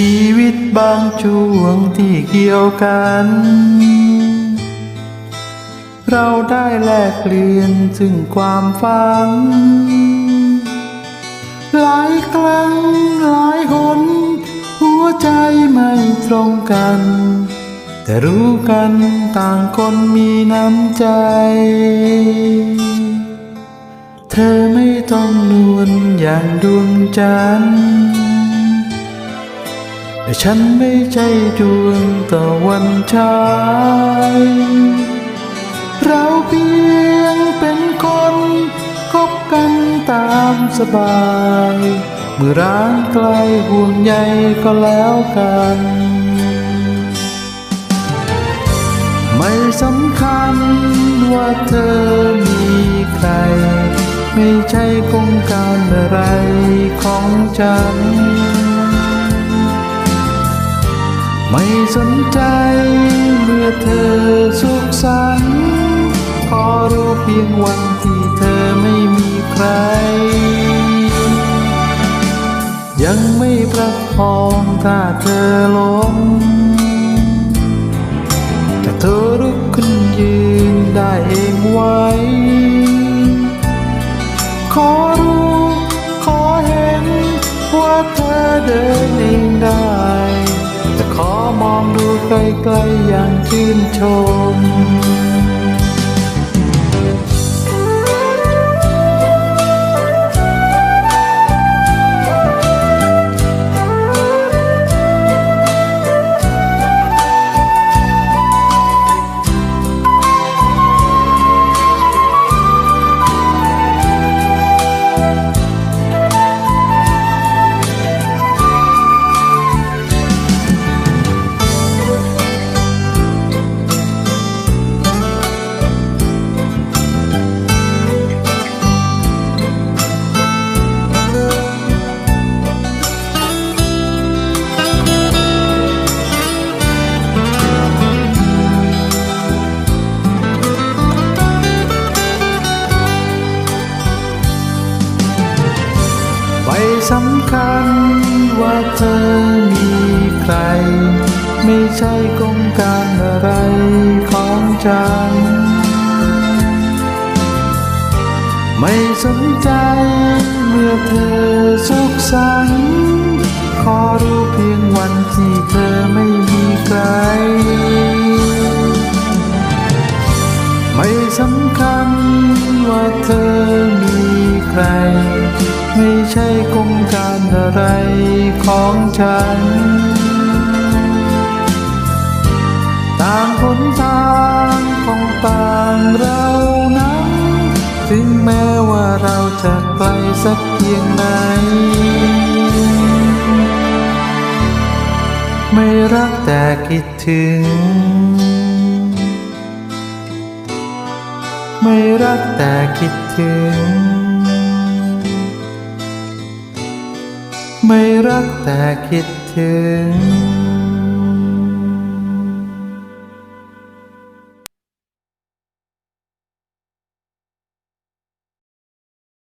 ชีวิตบางช่วงที่เกี่ยวกัน เราได้แลกเปลี่ยนซึ่งความฝัน หลายครั้งหลายหน หัวใจไม่ตรงกัน แต่รู้กันต่างคนมีน้ำใจ เธอไม่ต้องนวลอย่างดวงจันทร์ แต่ฉันไม่ใช่ดวงตะวันฉายเราเพียงเป็นคนคบกันตามสบาย เมื่อร้างไกลห่วงใยก็แล้วกัน ไม่สำคัญว่าเธอมีใคร ไม่ใช่กงการอะไรของฉัน ไม่สนใจเมื่อเธอสุขสันต์ขอรู้เพียงวันที่เธอไม่มีใคร ยังไม่ประคองถ้าเธอล้ องดูไกลๆอย่างชื่นชม สำคัญว่าเธอมีใคร ไม่ใช่กงการอะไรของฉัน ไม่สนใจเมื่อเธอสุขสันต์ขอรู้เพียงวันที่เธอไม่มีใคร ไม่สำคัญว่าเธอมีใคร ไม่ใช่กงการอะไรของฉัน ต่างคนต่างของต่างเรานั้น ถึงแม้ว่าเราจะไกลสักเพียงไหนไม่รักแต่คิดถึง ไม่รักแต่คิดถึง ไม่รักแต่คิดถึง